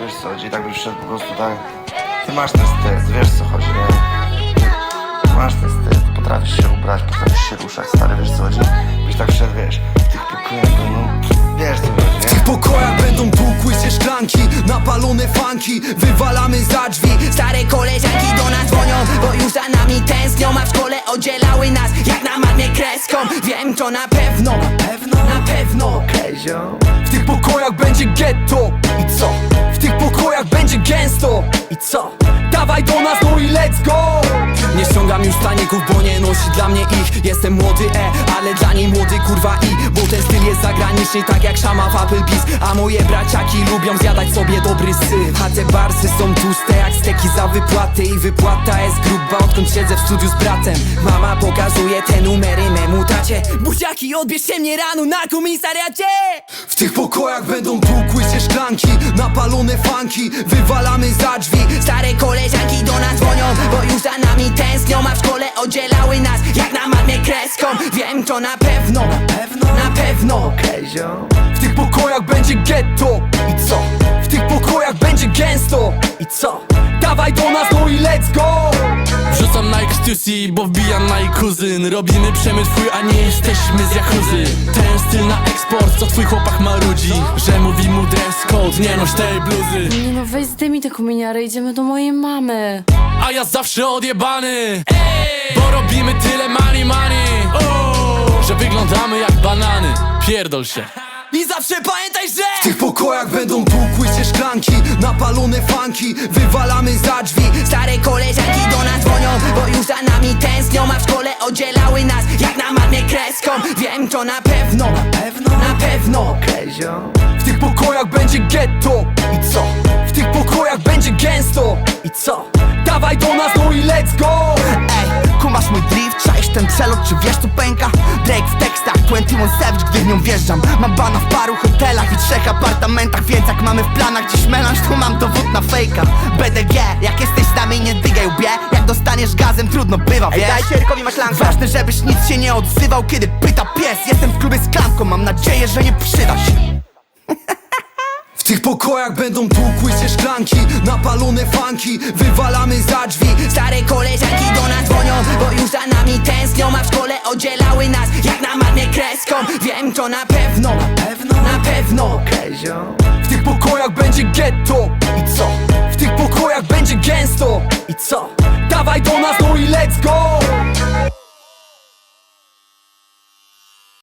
wiesz co chodzi, tak byś szedł po prostu tak. Ty masz ten styl, wiesz co chodzi, nie? Masz ten styl, ty potrafisz się ubrać, potrafisz się ruszać, stary, wiesz co chodzi? Byś tak wszedł, wiesz, w tych pokojach, no, wiesz co chodzi, W nie? tych pokojach będą tłukły się szklanki Napalone fanki, wywalamy za drzwi Stare koleżanki do nas dzwonią, bo już za nami tęsknią A w szkole oddzielały nas jak na matmie kreską Wiem to na pewno, Pewno? na pewno Kejzio, W tych pokojach będzie getto I co? W tych pokojach będzie gęsto I co? Dawaj do nas, no i let's go Nie ściągam już staników, bo nie nosi dla mnie ich Jestem młody, e, ale dla niej młody kurwa i Bo ten styl jest zagraniczny, tak jak szama w Applebee's A moje braciaki lubią zjadać sobie dobry syf. A te barsy są tłuste jak steki za wypłaty. I wypłata jest gruba, odkąd siedzę w studiu z bratem. Mama pokazuje te numery memu tacie. Buziaki, odbierzcie mnie rano na komisariacie. W tych pokojach będą tłukły się szklanki Napalone fanki, wywalamy za drzwi. Stare koleżanki do nas dzwonią, bo już za nami tęsknią A w szkole oddzielały nas Wiem to na pewno, Pewno? na pewno Kejzio, W tych pokojach będzie getto I co? W tych pokojach będzie gęsto I co? Dawaj do nas, no i let's go Wrzucam Nike Stussy, bo wbijam Nike kuzyn Robimy przemysł twój, a nie jesteśmy z jakuzy Ten styl na eksport, co twój chłopak marudzi Że mówi mu dress code, nie noś tej bluzy Nie no, weź zdejmij te kominiary, idziemy do mojej mamy. A ja zawsze odjebany. Bo robimy tyle money money Że wyglądamy jak banany. Pierdol się. I zawsze pamiętaj, że W tych pokojach będą tłukły się szklanki Napalone fanki, wywalamy za drzwi. Stare koleżanki do nas dzwonią, bo już za nami tęsknią. A w szkole oddzielały nas jak na matmie kreską. Wiem to na pewno, Pewno? na pewno. W tych pokojach będzie getto I co? W tych ten przelot, czy wiesz tu pęka? Drake w tekstach, 21 Savage, gdy w nią wjeżdżam. Mam bana w paru hotelach i trzech apartamentach Więc jak mamy w planach dziś melanż, to mam dowód na fejka. BDG, jak jesteś z nami nie dygaj łbie. Jak dostaniesz gazem, trudno bywa, wiesz? Ej, daj Rkowi maślankę Ważne, żebyś nic się nie odzywał, kiedy pyta pies. Jestem w klubie z klamką, mam nadzieję, że nie przyda się. W tych pokojach będą tłukły się szklanki Napalone fanki, wywalamy za drzwi Stare koleżanki Wiem to na pewno, Pewno? na pewno Kejzio, W tych pokojach będzie getto I co? W tych pokojach będzie gęsto I co? Dawaj do nas, no i let's go